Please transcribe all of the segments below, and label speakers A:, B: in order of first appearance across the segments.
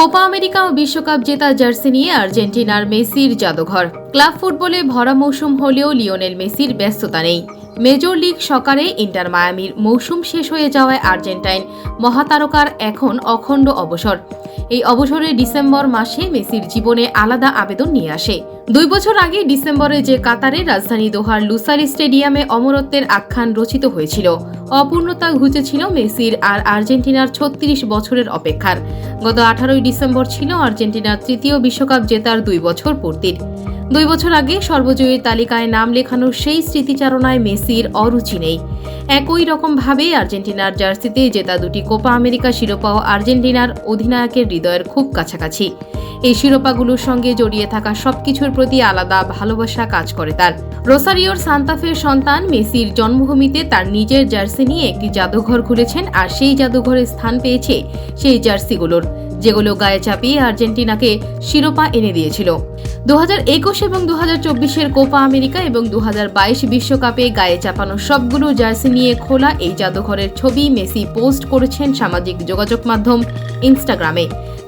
A: Copa America ও বিশ্বকাপ জেতা jersey নিয়ে আর্জেন্টিনার মেসির জাদুঘর। ক্লাব ফুটবলে ভরা মৌসুম হলেও লিওনেল মেসির ব্যস্ততা নেই। মেজর লিগ সকারে ইন্টার মায়ামির মৌসুম শেষ হয়ে যাওয়ায় আর্জেন্টাইন মহাতারকার এখন অখণ্ড অবসর। এই অবসরে ডিসেম্বর মাসে মেসির জীবনে আলাদা আবেদন নিয়ে আসে। দুই বছর আগে ডিসেম্বরে যে কাতারে রাজধানী দোহার লুসারি স্টেডিয়ামে অমরত্বের আখ্যান রচিত হয়েছিল। অপূর্ণতা ঘুচেছিল মেসির আর আর্জেন্টিনার ছত্রিশ বছরের অপেক্ষার। গত আঠারোই ডিসেম্বর ছিল আর্জেন্টিনার তৃতীয় বিশ্বকাপ জেতার দুই বছর পূর্তির। দুই বছর আগে সর্বজয়ীর তালিকায় নাম লেখানোর সেই স্মৃতিচারণায় মেসির অরুচি নেই। একই রকমভাবে আর্জেন্টিনার জার্সিতে জেতা দুটি কোপা আমেরিকা শিরোপাও আর্জেন্টিনার অধিনায়কের হৃদয়ের খুব কাছাকাছি। এই শিরোপাগুলোর সঙ্গে জড়িয়ে থাকা সবকিছুর প্রতি আলাদা ভালোবাসা কাজ করে তার। রোসারিওর সান্তাফের সন্তান মেসির জন্মভূমিতে তার নিজের জার্সি নিয়ে একটি জাদুঘর খুলেছেন আর সেই জাদুঘরে স্থান পেয়েছে সেই জার্সিগুলোর, যেগুলো গায়ে চাপিয়ে আর্জেন্টিনাকে শিরোপা এনে দিয়েছিল। দু একুশ এবং দু হাজার চব্বিশের কোপা আমেরিকা এবং দু বাইশ বিশ্বকাপে গায়ে চাপানো সবগুলো জার্সি নিয়ে খোলা এই জাদুঘরের ছবি মেসি পোস্ট করেছেন সামাজিক যোগাযোগ মাধ্যম ইনস্টাগ্রামে।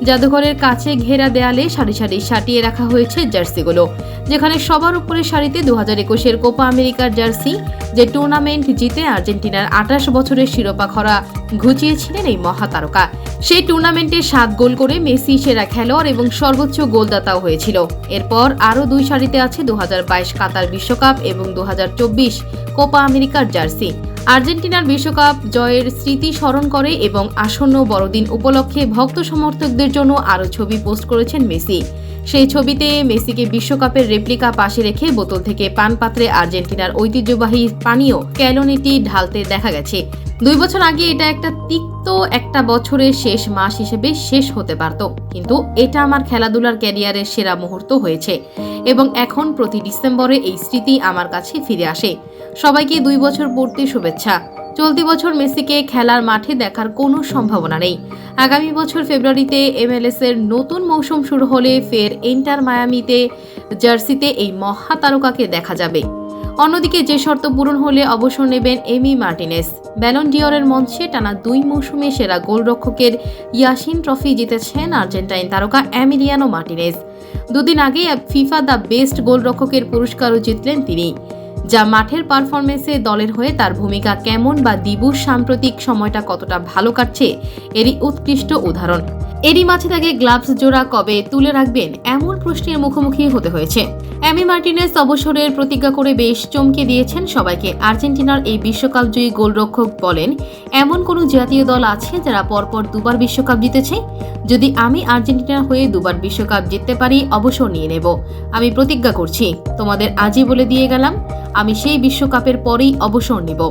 A: জাদুঘরের কাছে ঘেরা দেয়ালে সারি সারি সাটিয়ে রাখা হয়েছে জার্সিগুলো, যেখানে সবার উপরে সারিতে দু হাজার একুশের কোপা আমেরিকার জার্সি, যে টুর্নামেন্ট জিতে আর্জেন্টিনার আঠাশ বছরের শিরোপা খরা ঘুচিয়েছিলেন এই মহাতারকা। সেই টুর্নামেন্টে সাত গোল করে মেসি সেরা খেলোয়াড় এবং সর্বোচ্চ গোলদাতাও হয়েছিল। এরপর আরও দুই সারিতে আছে দু হাজার বাইশ কাতার বিশ্বকাপ এবং দু হাজার চব্বিশ কোপা আমেরিকার জার্সি। আর্জেন্টিনার বিশ্বকাপ জয়ের স্মৃতি স্মরণ করে এবং আসন্ন বড়দিন উপলক্ষে ভক্ত সমর্থকদের জন্য আরও ছবি পোস্ট করেছেন মেসি। সেই ছবিতে মেসিকে বিশ্বকাপের রেপ্লিকা পাশে রেখে বোতল থেকে পানপাত্রে আর্জেন্টিনার ঐতিহ্যবাহী পানীয় ক্যালোনিটি ঢালতে দেখা গেছে। দুই বছর আগে এটা একটা তিক্ত একটা বছরের শেষ মাস হিসেবে শেষ হতে পারত। কিন্তু এটা আমার খেলাধুলার ক্যারিয়ারের সেরা মুহূর্ত হয়েছে এবং এখন প্রতি ডিসেম্বরে এই স্মৃতি আমার কাছে ফিরে আসে। সবাইকে দুই বছর পূর্তি শুভেচ্ছা। চলতি বছর মেসিকে খেলার মাঠে দেখার কোনো সম্ভাবনা নেই। আগামী বছর ফেব্রুয়ারিতে এমএলএস এর নতুন মৌসুম শুরু হলে ফের ইন্টার মায়ামিতে জার্সিতে এই মহাতারকাকে দেখা যাবে। অন্যদিকে যে শর্ত পূরণ হলে অবসর নেবেন এমি মার্টিনেস। ব্যালন ডিওরের মঞ্চে টানা দুই মৌসুমে সেরা গোলরক্ষকের ইয়াসিন ট্রফি জিতেছেন আর্জেন্টাইন তারকা অ্যামিলিয়ানো মার্টিনেস। দুদিন আগে ফিফা দ্য বেস্ট গোলরক্ষকের পুরস্কারও জিতলেন তিনি, যা মাঠের পারফরমেন্সে দলের হয়ে তার ভূমিকা কেমন বা দিবুর সাম্প্রতিক সময়টা কতটা ভালো কাটছে, এরই উৎকৃষ্ট উদাহরণ। এরই মাঝে তাকে গ্লাভস জোড়া কবে তুলে রাখবেন এমন প্রশ্নের মুখোমুখি হতে হয়েছে। অ্যামি মার্টিনেস অবসরের প্রতিজ্ঞা করে বেশ চমকে দিয়েছেন সবাইকে। আর্জেন্টিনার এই বিশ্বকাপ জয়ী গোলরক্ষক বলেন, এমন কোনো জাতীয় দল আছে যারা পরপর দুবার বিশ্বকাপ জিতেছে? যদি আমি আর্জেন্টিনা হয়ে দুবার বিশ্বকাপ জিততে পারি, অবসর নিয়ে নেব। আমি প্রতিজ্ঞা করছি। তোমাদের আজই বলে দিয়ে গেলাম, আমি সেই বিশ্বকাপের পরেই অবসর নিব।